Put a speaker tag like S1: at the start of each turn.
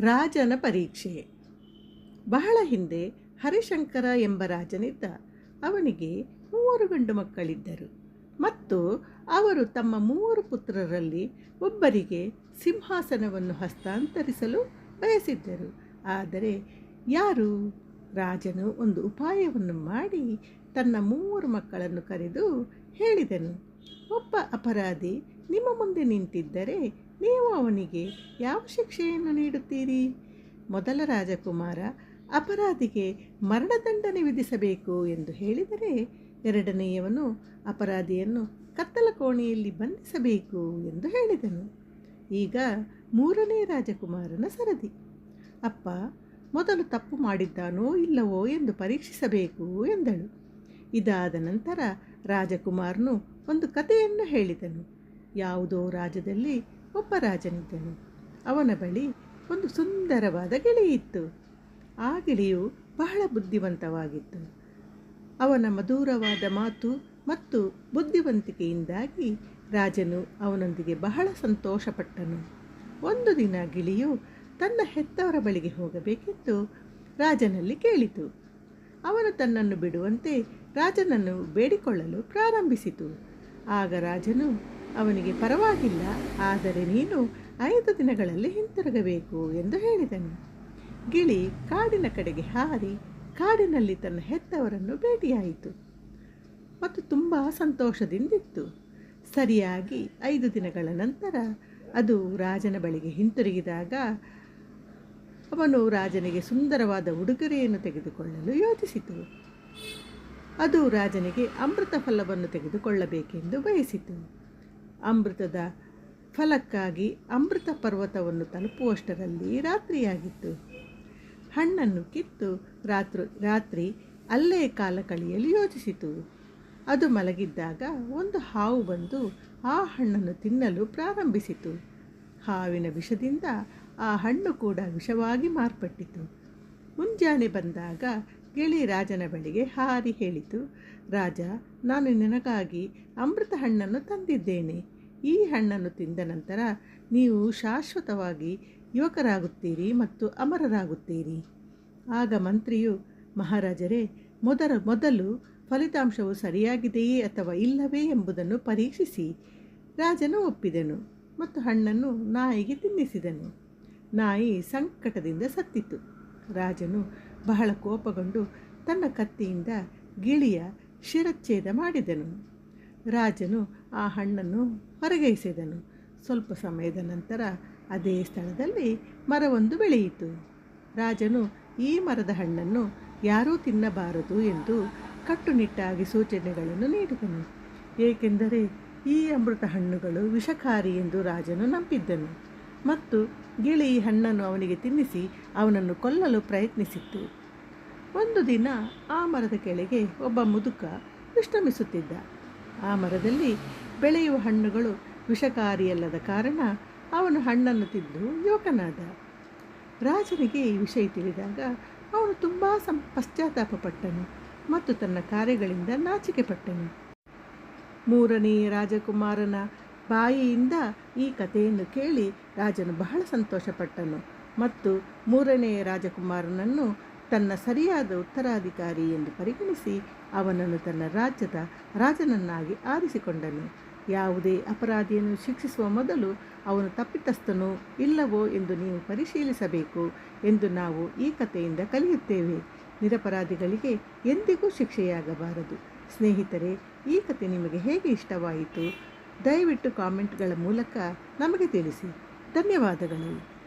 S1: ರಾಜನ ಪರೀಕ್ಷೆ. ಬಹಳ ಹಿಂದೆ ಹರಿಶಂಕರ ಎಂಬ ರಾಜನಿದ್ದ. ಅವನಿಗೆ ಮೂವರು ಗಂಡು ಮಕ್ಕಳಿದ್ದರು. ಮತ್ತು ಅವರು ತಮ್ಮ ಮೂವರು ಪುತ್ರರಲ್ಲಿ ಒಬ್ಬರಿಗೆ ಸಿಂಹಾಸನವನ್ನು ಹಸ್ತಾಂತರಿಸಲು ಬಯಸಿದ್ದರು. ಆದರೆ ಯಾರು? ರಾಜನು ಒಂದು ಉಪಾಯವನ್ನು ಮಾಡಿ ತನ್ನ ಮೂವರು ಮಕ್ಕಳನ್ನು ಕರೆದು ಹೇಳಿದನು. ಒಬ್ಬ ಅಪರಾಧಿ ನಿಮ್ಮ ಮುಂದೆ ನಿಂತಿದ್ದರೆ ನೀವು ಅವನಿಗೆ ಯಾವ ಶಿಕ್ಷೆಯನ್ನು ನೀಡುತ್ತೀರಿ? ಮೊದಲ ರಾಜಕುಮಾರ ಅಪರಾಧಿಗೆ ಮರಣದಂಡನೆ ವಿಧಿಸಬೇಕು ಎಂದು ಹೇಳಿದರೆ ಎರಡನೆಯವನು ಅಪರಾಧಿಯನ್ನು ಕತ್ತಲ ಕೋಣೆಯಲ್ಲಿ ಬಂಧಿಸಬೇಕು ಎಂದು ಹೇಳಿದನು. ಈಗ ಮೂರನೇ ರಾಜಕುಮಾರನ ಸರದಿ. ಅಪ್ಪ, ಮೊದಲು ತಪ್ಪು ಮಾಡಿದ್ದಾನೋ ಇಲ್ಲವೋ ಎಂದು ಪರೀಕ್ಷಿಸಬೇಕು ಎಂದಳು. ಇದಾದ ನಂತರ ರಾಜಕುಮಾರನು ಒಂದು ಕಥೆಯನ್ನು ಹೇಳಿದನು. ಯಾವುದೋ ರಾಜ್ಯದಲ್ಲಿ ಒಬ್ಬ ರಾಜನಿದ್ದನು. ಅವನ ಬಳಿ ಒಂದು ಸುಂದರವಾದ ಗಿಳಿಯಿತ್ತು ಆ ಗಿಳಿಯು ಬಹಳ ಬುದ್ಧಿವಂತವಾಗಿತ್ತು. ಅವನ ಮಧುರವಾದ ಮಾತು ಮತ್ತು ಬುದ್ಧಿವಂತಿಕೆಯಿಂದಾಗಿ ರಾಜನು ಅವನೊಂದಿಗೆ ಬಹಳ ಸಂತೋಷಪಟ್ಟನು. ಒಂದು ದಿನ ಗಿಳಿಯು ತನ್ನ ಹೆತ್ತವರ ಬಳಿಗೆ ಹೋಗಬೇಕೆಂದು ರಾಜನಲ್ಲಿ ಕೇಳಿತು. ಅವನು ತನ್ನನ್ನು ಬಿಡುವಂತೆ ರಾಜನನ್ನು ಬೇಡಿಕೊಳ್ಳಲು ಪ್ರಾರಂಭಿಸಿತು. ಆಗ ರಾಜನು ಅವನಿಗೆ ಪರವಾಗಿಲ್ಲ, ಆದರೆ ನೀನು ಐದು ದಿನಗಳಲ್ಲಿ ಹಿಂತಿರುಗಬೇಕು ಎಂದು ಹೇಳಿದನು. ಗಿಳಿ ಕಾಡಿನ ಕಡೆಗೆ ಹಾರಿ ಕಾಡಿನಲ್ಲಿ ತನ್ನ ಹೆತ್ತವರನ್ನು ಭೇಟಿಯಾಯಿತು. ಮತ್ತು ತುಂಬ ಸಂತೋಷದಿಂದಿತ್ತು. ಸರಿಯಾಗಿ ಐದು ದಿನಗಳ ನಂತರ ಅದು ರಾಜನ ಬಳಿಗೆ ಹಿಂತಿರುಗಿದಾಗ ಅವನು ರಾಜನಿಗೆ ಸುಂದರವಾದ ಉಡುಗೊರೆಯನ್ನು ತೆಗೆದುಕೊಳ್ಳಲು ಯೋಚಿಸಿತು. ಅದು ರಾಜನಿಗೆ ಅಮೃತ ಫಲವನ್ನು ತೆಗೆದುಕೊಳ್ಳಬೇಕೆಂದು ಬಯಸಿತು. ಅಮೃತದ ಫಲಕ್ಕಾಗಿ ಅಮೃತ ಪರ್ವತವನ್ನು ತಲುಪುವಷ್ಟರಲ್ಲಿ ರಾತ್ರಿಯಾಗಿತ್ತು. ಹಣ್ಣನ್ನು ಕಿತ್ತು ರಾತ್ರಿ ರಾತ್ರಿ ಅಲ್ಲೇ ಕಾಲ ಕಳೆಯಲು ಯೋಚಿಸಿತು. ಅದು ಮಲಗಿದ್ದಾಗ ಒಂದು ಹಾವು ಬಂದು ಆ ಹಣ್ಣನ್ನು ತಿನ್ನಲು ಪ್ರಾರಂಭಿಸಿತು. ಹಾವಿನ ವಿಷದಿಂದ ಆ ಹಣ್ಣು ಕೂಡ ವಿಷವಾಗಿ ಮಾರ್ಪಟ್ಟಿತು. ಮುಂಜಾನೆ ಬಂದಾಗ ಗಿಳಿ ರಾಜನ ಬಳಿಗೆ ಹಾರಿ ಹೇಳಿತು, ರಾಜ, ನಾನು ನಿನಗಾಗಿ ಅಮೃತ ಹಣ್ಣನ್ನು ತಂದಿದ್ದೇನೆ. ಈ ಹಣ್ಣನ್ನು ತಿಂದ ನಂತರ ನೀವು ಶಾಶ್ವತವಾಗಿ ಯುವಕರಾಗುತ್ತೀರಿ ಮತ್ತು ಅಮರರಾಗುತ್ತೀರಿ. ಆಗ ಮಂತ್ರಿಯು, ಮಹಾರಾಜರೇ, ಮೊದಲ, ಮೊದಲು ಫಲಿತಾಂಶವು ಸರಿಯಾಗಿದೆಯೇ ಅಥವಾ ಇಲ್ಲವೇ ಎಂಬುದನ್ನು ಪರೀಕ್ಷಿಸಿ. ರಾಜನು ಒಪ್ಪಿದನು ಮತ್ತು ಹಣ್ಣನ್ನು ನಾಯಿಗೆ ತಿನ್ನಿಸಿದನು. ನಾಯಿ ಸಂಕಟದಿಂದ ಸತ್ತಿತು. ರಾಜನು ಬಹಳ ಕೋಪಗೊಂಡು ತನ್ನ ಕತ್ತಿಯಿಂದ ಗಿಳಿಯ ಶಿರಚ್ಛೇದ ಮಾಡಿದನು. ರಾಜನು ಆ ಹಣ್ಣನ್ನು ಹೊರಗೈಸಿದನು. ಸ್ವಲ್ಪ ಸಮಯದ ನಂತರ ಅದೇ ಸ್ಥಳದಲ್ಲಿ ಮರವೊಂದು ಬೆಳೆಯಿತು. ರಾಜನು ಈ ಮರದ ಹಣ್ಣನ್ನು ಯಾರೂ ತಿನ್ನಬಾರದು ಎಂದು ಕಟ್ಟುನಿಟ್ಟಾಗಿ ಸೂಚನೆಗಳನ್ನು ನೀಡಿದನು. ಏಕೆಂದರೆ ಈ ಅಮೃತ ಹಣ್ಣುಗಳು ವಿಷಕಾರಿ ಎಂದು ರಾಜನು ನಂಬಿದ್ದನು. ಮತ್ತು ಗಿಳಿ ಈ ಹಣ್ಣನ್ನು ಅವನಿಗೆ ತಿನ್ನಿಸಿ ಅವನನ್ನು ಕೊಲ್ಲಲು ಪ್ರಯತ್ನಿಸಿತ್ತು. ಒಂದು ದಿನ ಆ ಮರದ ಕೆಳಗೆ ಒಬ್ಬ ಮುದುಕ ವಿಶ್ರಮಿಸುತ್ತಿದ್ದ. ಆ ಮರದಲ್ಲಿ ಬೆಳೆಯುವ ಹಣ್ಣುಗಳು ವಿಷಕಾರಿಯಲ್ಲದ ಕಾರಣ ಅವನು ಹಣ್ಣನ್ನು ತಿಂದು ಯೋಕನಾದ. ರಾಜನಿಗೆ ಈ ವಿಷಯ ತಿಳಿದಾಗ ಅವನು ತುಂಬ ಸಂ ಪಶ್ಚಾತ್ತಾಪಪಟ್ಟನು ಮತ್ತು ತನ್ನ ಕಾರ್ಯಗಳಿಂದ ನಾಚಿಕೆಪಟ್ಟನು. ಮೂರನೇ ರಾಜಕುಮಾರನ ಬಾಯಿಯಿಂದ ಈ ಕಥೆಯನ್ನು ಕೇಳಿ ರಾಜನು ಬಹಳ ಸಂತೋಷಪಟ್ಟನು ಮತ್ತು ಮೂರನೆಯ ರಾಜಕುಮಾರನನ್ನು ತನ್ನ ಸರಿಯಾದ ಉತ್ತರಾಧಿಕಾರಿ ಎಂದು ಪರಿಗಣಿಸಿ ಅವನನ್ನು ತನ್ನ ರಾಜ್ಯದ ರಾಜನನ್ನಾಗಿ ಆರಿಸಿಕೊಂಡನು. ಯಾವುದೇ ಅಪರಾಧಿಯನ್ನು ಶಿಕ್ಷಿಸುವ ಮೊದಲು ಅವನು ತಪ್ಪಿತಸ್ಥನೋ ಇಲ್ಲವೋ ಎಂದು ನೀವು ಪರಿಶೀಲಿಸಬೇಕು ಎಂದು ನಾವು ಈ ಕಥೆಯಿಂದ ಕಲಿಯುತ್ತೇವೆ. ನಿರಪರಾಧಿಗಳಿಗೆ ಎಂದಿಗೂ ಶಿಕ್ಷೆಯಾಗಬಾರದು. ಸ್ನೇಹಿತರೆ, ಈ ಕತೆ ನಿಮಗೆ ಹೇಗೆ ಇಷ್ಟವಾಯಿತು? ದಯವಿಟ್ಟು ಕಾಮೆಂಟ್ಗಳ ಮೂಲಕ ನಮಗೆ ತಿಳಿಸಿ. ಧನ್ಯವಾದಗಳು.